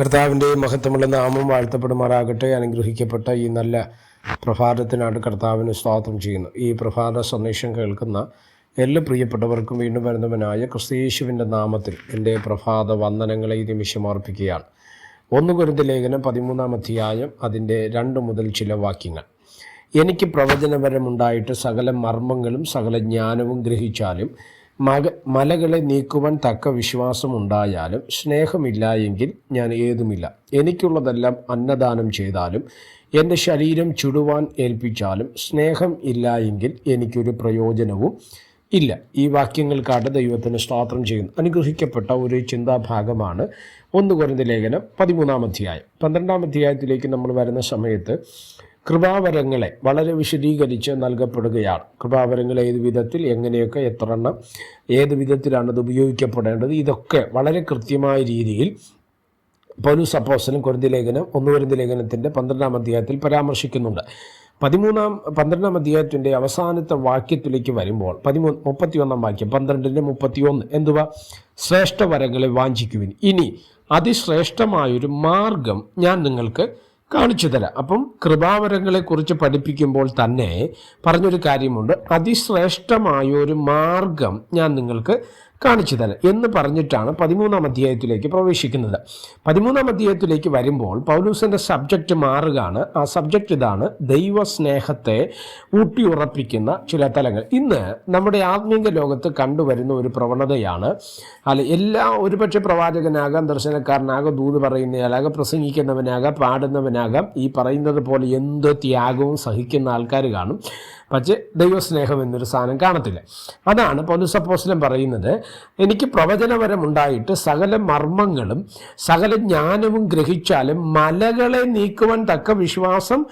കർത്താവിന്റെ മഹത്വമുള്ള നാമം വാഴ്ത്തപ്പെടുമാറാകട്ടെ. അനുഗ്രഹിക്കപ്പെട്ട ഈ നല്ല പ്രഭാതത്തിനാണ് കർത്താവിന് സ്വാഗതം ചെയ്യുന്നു. ഈ പ്രഭാത സന്ദേശം കേൾക്കുന്ന എല്ലാ പ്രിയപ്പെട്ടവർക്കും വീണ്ടും വരുന്നവനായ ക്രിസ്തീശുവിന്റെ നാമത്തിൽ എന്റെ പ്രഭാത വന്ദനങ്ങളെ ഈ നിമിഷം അർപ്പിക്കുകയാണ്. ഒന്ന് കുരുത്ത ലേഖനം പതിമൂന്നാം അധ്യായം അതിന്റെ രണ്ട് മുതൽ ചില വാക്യങ്ങൾ. എനിക്ക് പ്രവചനപരമുണ്ടായിട്ട് സകല മർമ്മങ്ങളും സകല ജ്ഞാനവും ഗ്രഹിച്ചാലും മക മലകളെ നീക്കുവാൻ തക്ക വിശ്വാസമുണ്ടായാലും സ്നേഹമില്ല എങ്കിൽ ഞാൻ ഏതുമില്ല. എനിക്കുള്ളതെല്ലാം അന്നദാനം ചെയ്താലും എന്റെ ശരീരം ചുടുവാൻ ഏൽപ്പിച്ചാലും സ്നേഹം ഇല്ല എങ്കിൽ എനിക്കൊരു പ്രയോജനവും ഇല്ല. ഈ വാക്യങ്ങൾക്കാട്ട് ദൈവത്തിന് സ്തോത്രം ചെയ്യുന്നു. അനുഗ്രഹിക്കപ്പെട്ട ഒരു ചിന്താഭാഗമാണ് ഒന്ന് കുറഞ്ഞ ലേഖനം പതിമൂന്നാം അധ്യായം. പന്ത്രണ്ടാം അധ്യായത്തിലേക്ക് നമ്മൾ വരുന്ന സമയത്ത് കൃപാവരങ്ങളെ വളരെ വിശദീകരിച്ച് നൽകപ്പെടുകയാണ്. കൃപാവരങ്ങൾ ഏത് വിധത്തിൽ എങ്ങനെയൊക്കെ എത്ര എണ്ണം ഏത് വിധത്തിലാണ് അത് ഉപയോഗിക്കപ്പെടേണ്ടത് ഇതൊക്കെ വളരെ കൃത്യമായ രീതിയിൽ പൗലൂസ് അപ്പോസ്റ്റലും കൊരിന്തി ലേഖനം ഒന്ന് കൊരിന്തി ലേഖനത്തിന്റെ പന്ത്രണ്ടാം അധ്യായത്തിൽ പരാമർശിക്കുന്നുണ്ട്. പതിമൂന്നാം പന്ത്രണ്ടാം അധ്യായത്തിന്റെ അവസാനത്തെ വാക്യത്തിലേക്ക് വരുമ്പോൾ പതിമൂന്ന് മുപ്പത്തിയൊന്നാം വാക്യം പന്ത്രണ്ടിന്റെ മുപ്പത്തിയൊന്ന് എന്തുവാ? ശ്രേഷ്ഠവരങ്ങളെ വാഞ്ചിക്കുവിൻ. ഇനി അതിശ്രേഷ്ഠമായൊരു മാർഗം ഞാൻ നിങ്ങൾക്ക് കാണിച്ചു തരാം. അപ്പം കൃപാവരങ്ങളെക്കുറിച്ച് പഠിപ്പിക്കുമ്പോൾ തന്നെ പറഞ്ഞൊരു കാര്യമുണ്ട്. അതിശ്രേഷ്ഠമായൊരു മാർഗം ഞാൻ നിങ്ങൾക്ക് കാണിച്ചു തരാം എന്ന് പറഞ്ഞിട്ടാണ് പതിമൂന്നാം അധ്യായത്തിലേക്ക് പ്രവേശിക്കുന്നത്. പതിമൂന്നാം അധ്യായത്തിലേക്ക് വരുമ്പോൾ പൗലൂസിന്റെ സബ്ജക്റ്റ് മാറുകയാണ്. ആ സബ്ജക്റ്റ് ഇതാണ് ദൈവസ്നേഹത്തെ ഊട്ടിയുറപ്പിക്കുന്ന ചില തലങ്ങൾ. ഇന്ന് നമ്മുടെ ആത്മീയ ലോകത്ത് കണ്ടുവരുന്ന ഒരു പ്രവണതയാണ്. അല്ല എല്ലാ ഒരുപക്ഷെ പ്രവാചകനാകാം ദർശനക്കാരനാകാം ദൂത് പറയുന്നയാളാകാം പ്രസംഗിക്കുന്നവനാകാം പാടുന്നവനാകാം ഈ പറയുന്നത് പോലെ എന്ത് ത്യാഗവും സഹിക്കുന്ന ആൾക്കാർ കാണും. പക്ഷേ ദൈവസ്നേഹം എന്നൊരു സാധനം കാണത്തില്ല. അതാണ് പൗലുസപ്പോസ്ലം പറയുന്നത് എനിക്ക് പ്രവചനപരമുണ്ടായിട്ട് സകല മർമ്മങ്ങളും സകല ജ്ഞാനവും ഗ്രഹിച്ചാലും മലകളെ നീക്കുവാൻ തക്ക വിശ്വാസം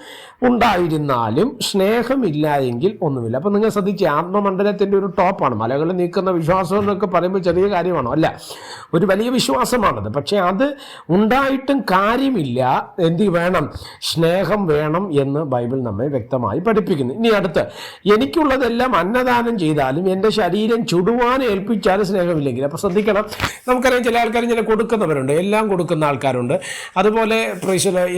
ഉണ്ടായിരുന്നാലും സ്നേഹമില്ല എങ്കിൽ ഒന്നുമില്ല. അപ്പം നിങ്ങൾ ശ്രദ്ധിച്ച് ആത്മമണ്ഡലത്തിന്റെ ഒരു ടോപ്പാണ്. മലകളെ നീക്കുന്ന വിശ്വാസം എന്നൊക്കെ പറയുമ്പോൾ ചെറിയ കാര്യമാണോ? അല്ല. ഒരു വലിയ വിശ്വാസമാണത്. പക്ഷേ അത് ഉണ്ടായിട്ടും കാര്യമില്ല. എന്ത് വേണം? സ്നേഹം വേണം എന്ന് ബൈബിൾ നമ്മെ വ്യക്തമായി പഠിപ്പിക്കുന്നു. ഇനി അടുത്ത് എനിക്കുള്ളതെല്ലാം അന്നദാനം ചെയ്താലും എന്റെ ശരീരം ചുടുവാൻ ഏൽപ്പിച്ചാലും സ്നേഹമില്ലെങ്കിൽ. അപ്പോൾ ശ്രദ്ധിക്കണം. നമുക്കറിയാം ചില ആൾക്കാർ ഇങ്ങനെ കൊടുക്കുന്നവരുണ്ട്. എല്ലാം കൊടുക്കുന്ന ആൾക്കാരുണ്ട്. അതുപോലെ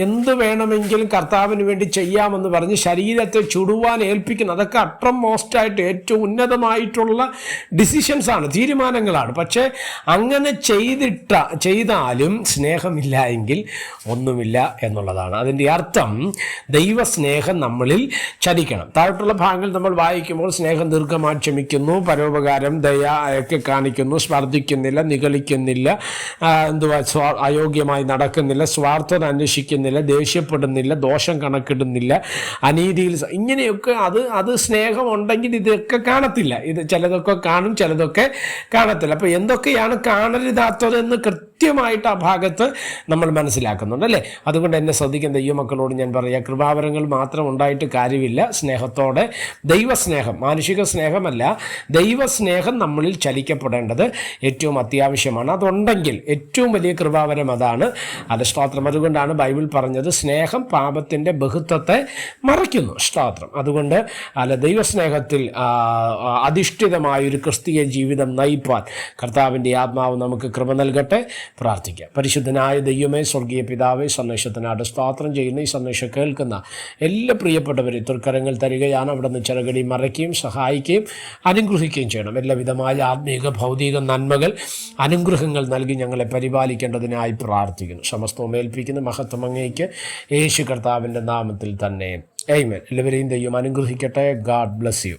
എന്ത് വേണമെങ്കിലും കർത്താവിന് വേണ്ടി ചെയ്യാമെന്ന് പറഞ്ഞ് ശരീരത്തെ ചുടുവാൻ ഏൽപ്പിക്കുന്ന അതൊക്കെ അട്രം മോസ്റ്റായിട്ട് ഏറ്റവും ഉന്നതമായിട്ടുള്ള ഡിസിഷൻസാണ് തീരുമാനങ്ങളാണ്. പക്ഷേ അങ്ങനെ ചെയ്തിട്ട ചെയ്താലും സ്നേഹമില്ല എങ്കിൽ ഒന്നുമില്ല എന്നുള്ളതാണ്. അതിന്റെ അർത്ഥം ദൈവസ്നേഹം നമ്മളിൽ ചതിക്കണം താഴോട്ടുള്ള ഭാഗങ്ങൾ നമ്മൾ വായിക്കുമ്പോൾ സ്നേഹം ദീർഘമായി ക്ഷമിക്കുന്നു പരോപകാരം ദയ ഒക്കെ കാണിക്കുന്നു സ്പർദ്ധിക്കുന്നില്ല നിഗളിക്കുന്നില്ല എന്തുവാ അയോഗ്യമായി നടക്കുന്നില്ല സ്വാർത്ഥത അന്വേഷിക്കുന്നില്ല ദേഷ്യപ്പെടുന്നില്ല ദോഷം കണക്കിടുന്നില്ല അനീതിയിൽ ഇങ്ങനെയൊക്കെ അത് അത് സ്നേഹം ഉണ്ടെങ്കിൽ ഇതൊക്കെ കാണത്തില്ല. ഇത് ചിലതൊക്കെ കാണും ചിലതൊക്കെ കാണത്തില്ല. അപ്പോൾ എന്തൊക്കെയാണ് കാണരുതാത്തതെന്ന് കൃത്യമായിട്ട് ആ ഭാഗത്ത് നമ്മൾ മനസ്സിലാക്കുന്നുണ്ട് അല്ലേ? അതുകൊണ്ട് എന്നെ ശ്രദ്ധിക്കുന്ന ദൈവമക്കളോട് ഞാൻ പറയാം കൃപാവരങ്ങൾ മാത്രം ഉണ്ടായിട്ട് കാര്യമില്ല സ്നേഹത്തോടെ. ദൈവസ്നേഹം മാനുഷിക സ്നേഹമല്ല ദൈവസ്നേഹം നമ്മളിൽ ചലിക്കപ്പെടേണ്ടത് ഏറ്റവും അത്യാവശ്യമാണ്. അതുണ്ടെങ്കിൽ ഏറ്റവും വലിയ കൃപാവരം അതാണ്. അത് അതുകൊണ്ടാണ് ബൈബിൾ പറഞ്ഞത് സ്നേഹം പാപത്തിന്റെ ബഹുത്വത്തെ മറയ്ക്കുന്നു. സ്തോത്രം അതുകൊണ്ട് അല്ല ദൈവസ്നേഹത്തിൽ ആ, ആ, അധിഷ്ഠിതമായ ഒരു ക്രിസ്തീയ ജീവിതം നയിപ്പാൻ കർത്താവിന്റെ ആത്മാവ് നമുക്ക് കൃപ നൽകട്ടെ. പ്രാർത്ഥിക്കാം. പരിശുദ്ധനായ ദൈവമേ സ്വർഗീയ പിതാവേ സന്ദേശത്തിനായിട്ട് സ്വാത്രം ചെയ്യുന്ന ഈ സന്ദേശം കേൾക്കുന്ന എല്ലാ പ്രിയപ്പെട്ടവരെ തുർക്കരങ്ങൾ തരികയാണ് അവിടെ നിന്ന് ചെറുകടി മറയ്ക്കുകയും സഹായിക്കുകയും അനുഗ്രഹിക്കുകയും ചെയ്യണം. എല്ലാവിധമായ ആത്മീക ഭൗതിക നന്മകൾ അനുഗ്രഹങ്ങൾ നൽകി ഞങ്ങളെ പരിപാലിക്കേണ്ടതിനായി പ്രാർത്ഥിക്കുന്നു. സമസ്തവും ഏൽപ്പിക്കുന്ന മഹത്വം അങ്ങേക്ക് യേശു കർത്താവിന്റെ നാമത്തിൽ തന്നെ. എയ്മൻ എല്ലാവരെയും ദൈവം അനുഗ്രഹിക്കട്ടെ. God bless you